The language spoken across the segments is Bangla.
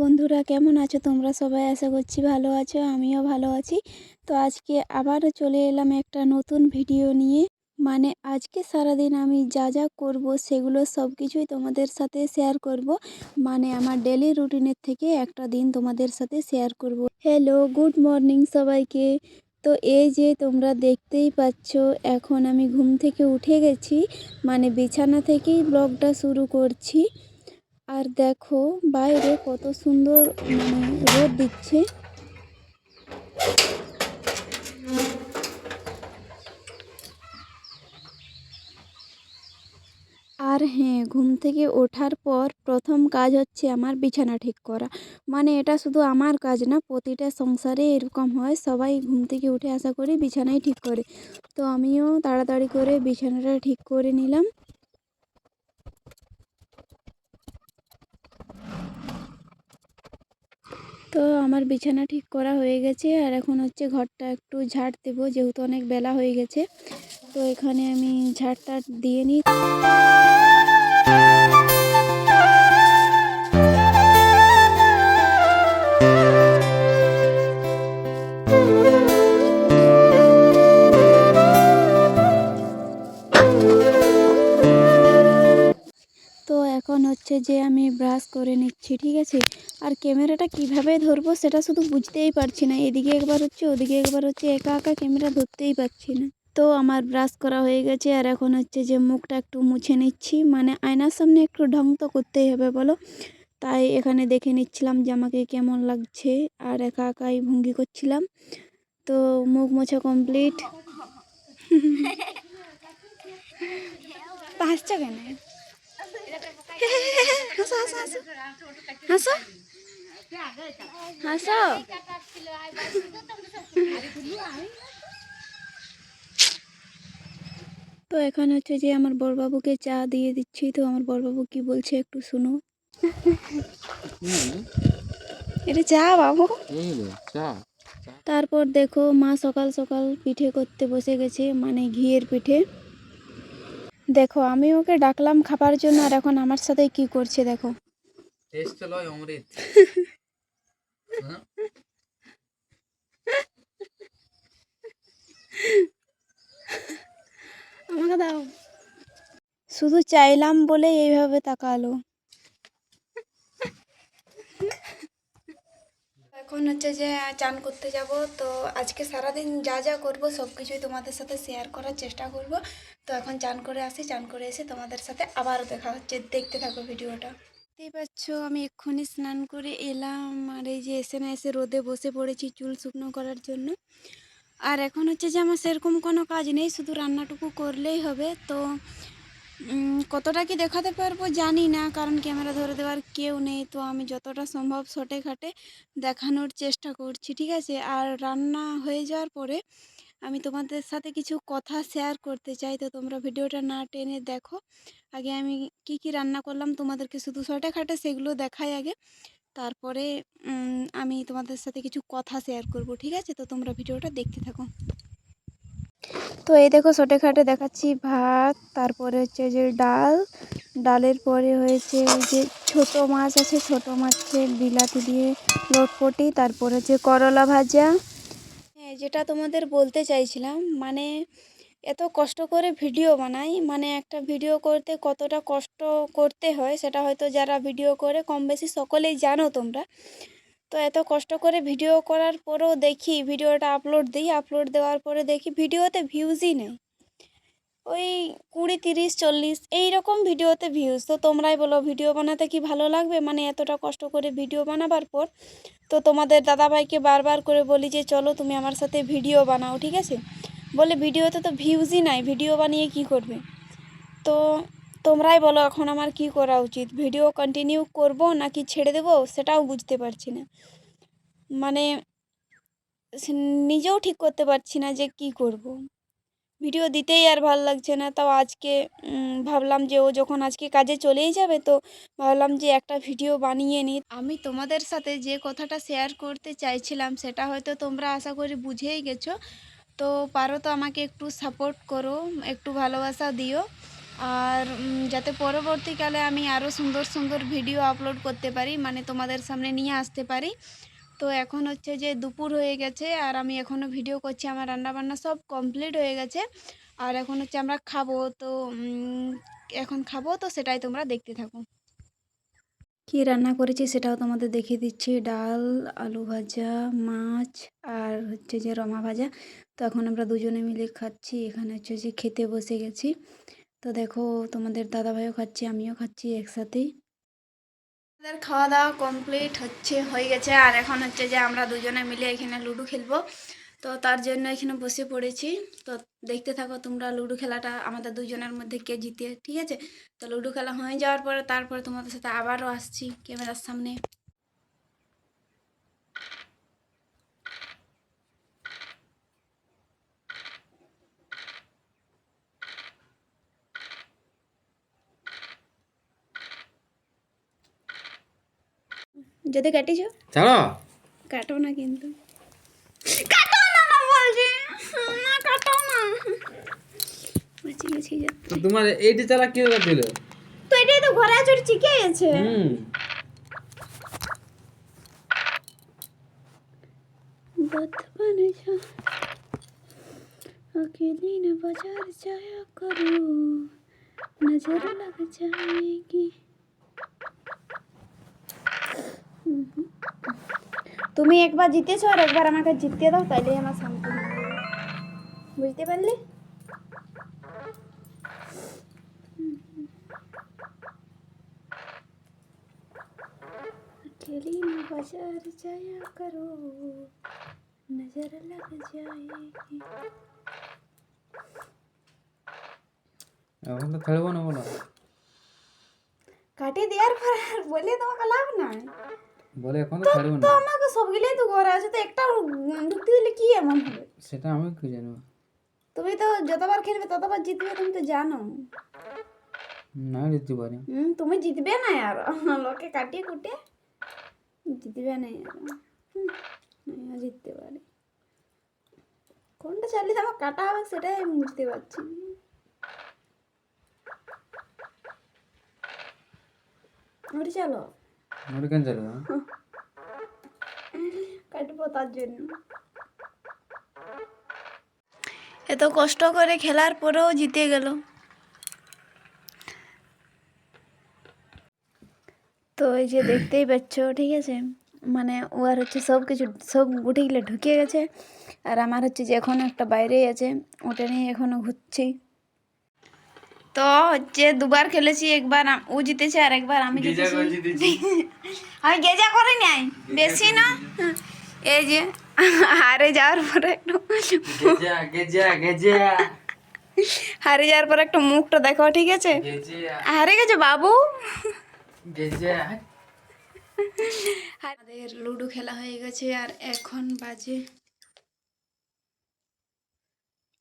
বন্ধুরা, কেমন আছো তোমরা? সবাই আশা করছি ভালো আছো, আমিও ভালো আছি। তো আজকে আবারও চলে এলাম একটা নতুন ভিডিও নিয়ে। মানে আজকে সারাদিন আমি যা যা করব, সেগুলো সব কিছুই তোমাদের সাথে শেয়ার করব। মানে আমার ডেলি রুটিনের থেকে একটা দিন তোমাদের সাথে শেয়ার করব। হ্যালো গুড মর্নিং সবাইকে। তো এই যে তোমরা দেখতেই পাচ্ছ, এখন আমি ঘুম থেকে উঠে গেছি। মানে বিছানা থেকেই ব্লগটা শুরু করছি। আর দেখো বাইরে কত সুন্দর মানে রোদ দিচ্ছে। আর হ্যাঁ ঘুম থেকে ওঠার পর প্রথম কাজ হচ্ছে আমার বিছানা ঠিক করা। মানে এটা শুধু আমার কাজ না, প্রতিটা সংসারে এরকম হয়, সবাই ঘুম থেকে উঠে আশা করি বিছানাই ঠিক করে। তো আমিও তাড়াতাড়ি করে বিছানাটা ঠিক করে নিলাম। তো আমার বিছানা ঠিক করা হয়ে গেছে। আর এখন হচ্ছে ঘরটা একটু ঝাড় দেবো, যেহেতু অনেক বেলা হয়ে গেছে। তো এখানে আমি ঝাড় টাট দিয়ে নিই। এখন হচ্ছে যে আমি ব্রাশ করে নিচ্ছি ঠিক আছে? আর ক্যামেরাটা কীভাবে ধরবো সেটা শুধু বুঝতেই পারছি না। এদিকে একবার হচ্ছে ওদিকে একবার হচ্ছে একা একা ক্যামেরা ধরতেই পারছি না। তো আমার ব্রাশ করা হয়ে গেছে আর এখন হচ্ছে যে মুখটা একটু মুছে নিচ্ছি। মানে আয়নার সামনে একটু ঢং তো করতেই হবে বলো? তাই এখানে দেখে নিচ্ছিলাম যে আমাকে কেমন লাগছে আর একা একাই ভঙ্গি করছিলাম। তো মুখ মোছা কমপ্লিট হাসছো কেন? তো এখন হচ্ছে যে আমার বড়বাবুকে চা দিয়ে দিচ্ছি। তো আমার বড়বাবু কি বলছে একটু শুনো। এটা চা বাবু। তারপর দেখো মা সকাল সকাল পিঠে করতে বসে গেছে মানে ঘিয়ের পিঠে। দেখো আমি ওকে ডাকলাম খাবার জন্য আর এখন আমার সাথে কি করছে দেখো। টেস্ট লয় অমৃত? আমাকে দাও। শুধু চাইলাম বলে এইভাবে তাকালো। এখন হচ্ছে যে চান করতে যাব। তো আজকে সারাদিন যা যা করব সব কিছুই তোমাদের সাথে শেয়ার করার চেষ্টা করব। তো এখন চান করে আসি, চান করে এসে তোমাদের সাথে আবারও দেখা হচ্ছে। দেখতে থাকো ভিডিওটা। দেখতেই পাচ্ছ, আমি এক্ষুনি স্নান করে এলাম। আর এই যে এসে না এসে রোদে বসে পড়েছি চুল শুকনো করার জন্য। আর এখন হচ্ছে যে আমার সেরকম কোনো কাজ নেই, শুধু রান্নাটুকু করলেই হবে। তো কতটা কি দেখাতে পারব জানি না, কারণ ক্যামেরা ধরে দেওয়ার কেউ নেই। তো আমি যতটা সম্ভব শটে ঘাটে দেখানোর চেষ্টা করছি, ঠিক আছে? আর রান্না হয়ে যাওয়ার পরে আমি তোমাদের সাথে কিছু কথা শেয়ার করতে চাই। তো তোমরা ভিডিওটা না টেনে দেখো। আগে আমি কি কি রান্না করলাম তোমাদেরকে শুধু শটে খাটে সেগুলো দেখাই আগে। তারপরে আমি তোমাদের সাথে কিছু কথা শেয়ার করব, ঠিক আছে? তো তোমরা ভিডিওটা দেখতে থাকো। তো এই দেখো ছোটে খাটে দেখাচ্ছি ভাত, তারপরে হচ্ছে যে ডাল। ডালের পরে হয়েছে যে ছোট মাছ আছে, ছোট মাছের বিলাতি দিয়ে লটপটি, তারপর হচ্ছে করলা ভাজা। হ্যাঁ যেটা তোমাদের বলতে চাইছিলাম মানে এত কষ্ট করে ভিডিও বানাই মানে একটা ভিডিও করতে কতটা কষ্ট করতে হয়, সেটা হয়তো যারা ভিডিও করে কম বেশি সকলেই জানো তোমরা। তো এত কষ্ট করে ভিডিও করার পরেও দেখি ভিডিওটা আপলোড দিই আপলোড দেওয়ার পরে দেখি ভিডিওতে ভিউজই নেই। ওই কুড়ি, তিরিশ, চল্লিশ এই রকম ভিডিওতে ভিউজ তো তোমরাই বলো, ভিডিও বানাতে কি ভালো লাগবে? মানে এতটা কষ্ট করে ভিডিও বানাবার পর। তো তোমাদের দাদাভাইকে বারবার করে বলি যে, চলো তুমি আমার সাথে ভিডিও বানাও, ঠিক আছে? বলে, ভিডিওতে তো ভিউজই নাই, ভিডিও বানিয়ে কি করবে? তো তোমরাই বলো এখন আমার কি করা উচিত? ভিডিও কন্টিনিউ করব নাকি ছেড়ে দেবো? সেটাও বুঝতে পারছি না। মানে নিজেও ঠিক করতে পারছি না যে কি করব। ভিডিও দিতেই আর ভালো লাগছে না। তাও আজকে ভাবলাম যে ও যখন আজকে কাজে চলেই যাবে, তো ভাবলাম যে একটা ভিডিও বানিয়ে নিই আমি তোমাদের সাথে যে কথাটা শেয়ার করতে চাইছিলাম, সেটা হয়তো তোমরা আশা করি বুঝেই গেছো। তো পারো তো আমাকে একটু সাপোর্ট করো, একটু ভালোবাসা দিও। আর যাতে পরবর্তীকালে আমি আরও সুন্দর সুন্দর ভিডিও আপলোড করতে পারি মানে তোমাদের সামনে নিয়ে আসতে পারি। তো এখন হচ্ছে যে দুপুর হয়ে গেছে, আর আমি এখনও ভিডিও করছি, আমার রান্নাবান্না সব কমপ্লিট হয়ে গেছে। আর এখন হচ্ছে আমরা খাব, তো এখন খাব, তো সেটাই তোমরা দেখতে থাকো। কি রান্না করেছি সেটাও তোমাদের দেখিয়ে দিচ্ছি। ডাল, আলু ভাজা, মাছ, আর হচ্ছে যে রমা ভাজা। তো এখন আমরা দুজনে মিলে খাচ্ছি, এখানে হচ্ছে যে খেতে বসে গেছি। তো দেখো, তোমাদের দাদাভাইও খাচ্ছি, আমিও খাচ্ছি একসাথেই। আমাদের খাওয়া দাওয়া কমপ্লিট হচ্ছে, হয়ে গেছে। আর এখন হচ্ছে যে আমরা দুজনে মিলে এখানে লুডো খেলব। তো তার জন্য এখানে বসে পড়েছি। তো দেখতে থাকো তোমরা লুডো খেলাটা আমাদের দুজনের মধ্যে কে জিতে, ঠিক আছে? তো লুডো খেলা হয়ে যাওয়ার পরে তারপরে তোমাদের সাথে আবারও আসছি ক্যামেরার সামনে। যদি কাটিছো ছাড়ো কাটো না কিন্তু কাটো না না বলছি না কাটো না বলছি গেছি যা তো তোমার এইটা চালা কি হয়েছিল তো এটাই তো ঘরে আছে চিকে গেছে হুম बचपन जा अकेली न बाजार जाया करो नजर लग जाएगी তুমি একবার জিতেছো আর একবার আমাকে জিততে দাও তাইলে আমার শান্তি হবে। বুঝতে পারলে अकेली न बाजार जाया करो नजर लग जाएगी এখন তো খেলবো না বলো কাটে দেওয়ার পর আর বলে তোমাকে লাভ নাই বলে এখন তো খেলব তো না। আমাকে সবগুলোই তো ঘরে আছে তো একটা ঢুকতে দিলে কি এমন হবে? সেটা আমি কি জানব তুমি তো যতবার খেলবে ততবার জিতবে তুমি তো জানো। না দিতে পারি। তুমি জিতবে না আর লোকে কাটিয়ে কুটে জিতবে না আর। জিততে পারি। কোনটা চালিয়ে আমার কাটা হবে সেটাই আমি বুঝতে পারছি না। ওটা চলো? কাটবো তার জন্য। এত কষ্ট করে খেলার পরেও জিতে গেল। তো এই যে দেখতেই পাচ্ছ ঠিক আছে? মানে ও আর হচ্ছে সব কিছু সব উঠে গেলে ঢুকে গেছে। আর আমার হচ্ছে যে এখন একটা বাইরেই আছে ওটা নিয়ে এখনও ঘুরছি। তো হচ্ছে দুবার খেলেছি একবার ও জিতেছে আর একবার আমি জিতেছি। আমি গেজা করে নাই বেশি না। এই যে হারে যাওয়ার পরে একটু হারে যাওয়ার পরে একটু মুখটা দেখো ঠিক আছে? হারে গেছে বাবু। আমাদের লুডো খেলা হয়ে গেছে আর এখন বাজে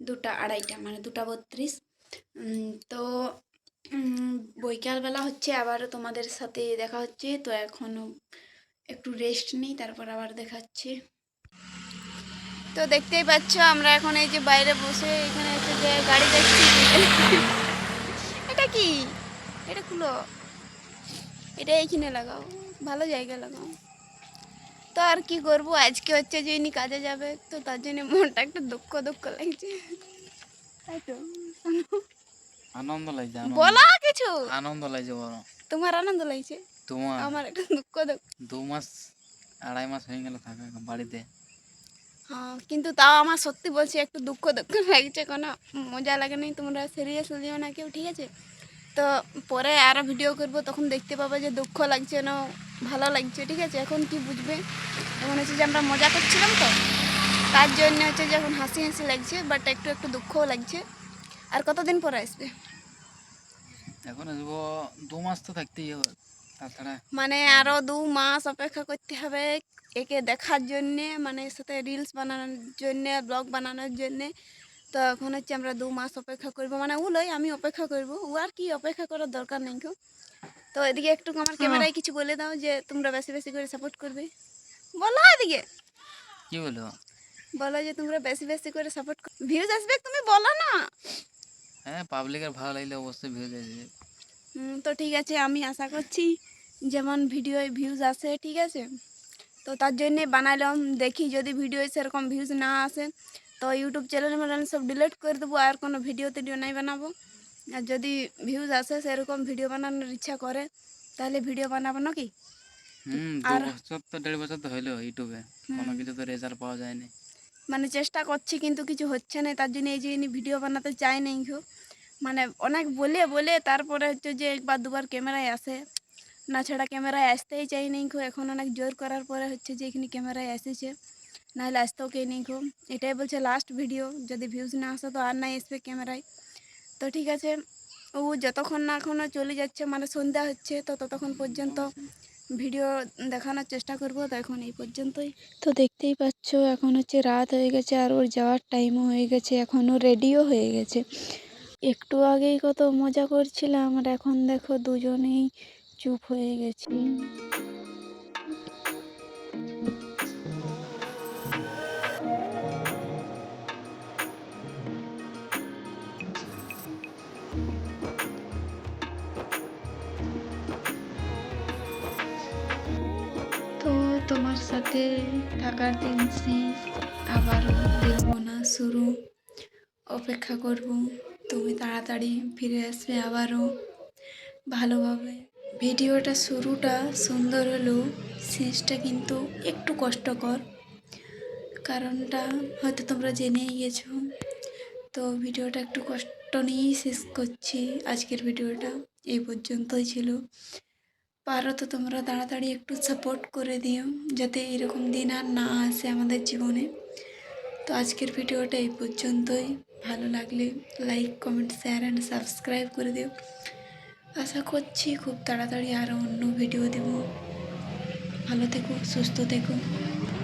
দুটা আড়াইটা মানে দুটা বত্রিশ। তো বৈকালবেলা হচ্ছে আবার তোমাদের সাথে দেখা হচ্ছে। তো এখনও একটু রেস্ট নিই, তারপর আবার দেখাচ্ছি। তো দেখতেই পাচ্ছ, আমরা এখন এই যে বাইরে বসে এখানে হচ্ছে যে গাড়ি দেখছি। এটা কি? এটা খুলো। এটা এইখানে লাগাও। ভালো জায়গা লাগাও। তো আর কি করব? আজকে হচ্ছে যে ইনি কাজে যাবে, তো তার জন্য মনটা একটু দুঃখ দুঃখ লাগছে। তাই তো? আনন্দ লাগছে বলো কিছু। আনন্দ লাগছে বড় তোমার আনন্দ লাগছে? তোমার? আমার একটু দুঃখ দুঃখ দু মাস আড়াই মাস হয়ে গেল থাকা বাড়িতে। হ্যাঁ কিন্তু তাও আমার সত্যি বলছি একটু দুঃখ দুঃখ লাগছে কোনো। মজা লাগে নাই তোমরা সিরিয়াস হলিও না কেউ ঠিক আছে? তো পরে আরও ভিডিও করব তখন দেখতে পাবো যে দুঃখ লাগছে না ভালো লাগছে ঠিক আছে? এখন কি বুঝবে? এখন হচ্ছে যে আমরা মজা করছিলাম তো। তার জন্য হচ্ছে যে এখন হাসি হাসি লাগছে বাট একটু একটু দুঃখও লাগছে। আর কতদিন পরে আসবে? এখন আসব দু মাস তো থাকতেই হবে তাছাড়া মানে আরও দু মাস অপেক্ষা করতে হবে একে দেখার জন্যে মানে এর সাথে রিলস বানানোর জন্যে ব্লগ বানানোর জন্যে। তো এখন হচ্ছে আমরা দু মাস অপেক্ষা করব মানে ওগুলোই আমি অপেক্ষা করব। ও আর কি অপেক্ষা করার দরকার নেই কেউ তো এদিকে একটু আমার ক্যামেরায় কিছু বলে দাও যে তোমরা বেশি বেশি করে সাপোর্ট করবে। বলো এদিকে। কি বলো? বলো যে তোমরা বেশি বেশি করে সাপোর্ট ভিউজ আসবে তুমি বলো না। হ্যাঁ পাবলিকের ভালো লাগলে অবশ্যই ভিউজ আসবে তো ঠিক আছে আমি আশা করছি যেমন ভিডিওয় ভিউজ আসে ঠিক আছে? তো তার জন্যে বানালাম দেখি যদি ভিডিওয় সেরকম ভিউজ না আসে তো ইউটিউব চ্যানেল ম্যানেল সব ডিলিট করে দেবো আর কোনো ভিডিও টিডিও নাই বানাবো। আর যদি ভিউজ আসে সেরকম ভিডিও বানানোর ইচ্ছা করে তাহলে ভিডিও বানাবো নাকি? হুম আর- বছর তো দেড় বছর তো হইল ইউটিউবে কোনো কিছু তো রেজাল্ট পাওয়া যায়নি। মানে চেষ্টা করছি কিন্তু কিছু হচ্ছে না, তার জন্য এই যে ভিডিও বানাতে চাই নাই কেউ। মানে অনেক বলে বলে তারপরে হচ্ছে যে একবার দুবার ক্যামেরায় আসে। না ছাড়া ক্যামেরায় আসতেই চাই নাই এখন অনেক জোর করার পরে হচ্ছে যে এখানে ক্যামেরায় এসেছে। নাহলে আসতেও কে নেই কেউ। এটাই বলছে লাস্ট ভিডিও যদি ভিউজ না আসে তো আর নাই আসবে ক্যামেরায়। তো ঠিক আছে, ও যতক্ষণ না এখনও চলে যাচ্ছে মানে সন্ধ্যা হচ্ছে, তো ততক্ষণ পর্যন্ত ভিডিও দেখানোর চেষ্টা করব, তো এখন এই পর্যন্তই। তো দেখতেই পাচ্ছ, এখন হচ্ছে রাত হয়ে গেছে আর ওর যাওয়ার টাইমও হয়ে গেছে এখনও রেডিও হয়ে গেছে। একটু আগেই কত মজা করছিলাম, আর এখন দেখো দুজনেই চুপ হয়ে গেছি। তোমার সাথে থাকার দিন শেষ আবার দেখব না, শুরু। অপেক্ষা করব। তুমি তাড়াতাড়ি ফিরে আসবে আবারও। ভালোভাবে। ভিডিওটা শুরুটা সুন্দর হলেও শেষটা কিন্তু একটু কষ্টকর। কারণটা হয়তো তোমরা জেনেই গেছো। তো ভিডিওটা একটু কষ্ট নিয়েই শেষ করছি। আজকের ভিডিওটা এই পর্যন্তই ছিল। পারো তো তোমরা তাড়াতাড়ি একটু সাপোর্ট করে দিও, যাতে এরকম দিন আর না আসে আমাদের জীবনে। তো আজকের ভিডিওটা এই পর্যন্তই। ভালো লাগলে like comment share and subscribe করে দিও। আশা করছি খুব তাড়াতাড়ি আরও অন্য ভিডিও দেব। ভালো থেকো, সুস্থ থেকো।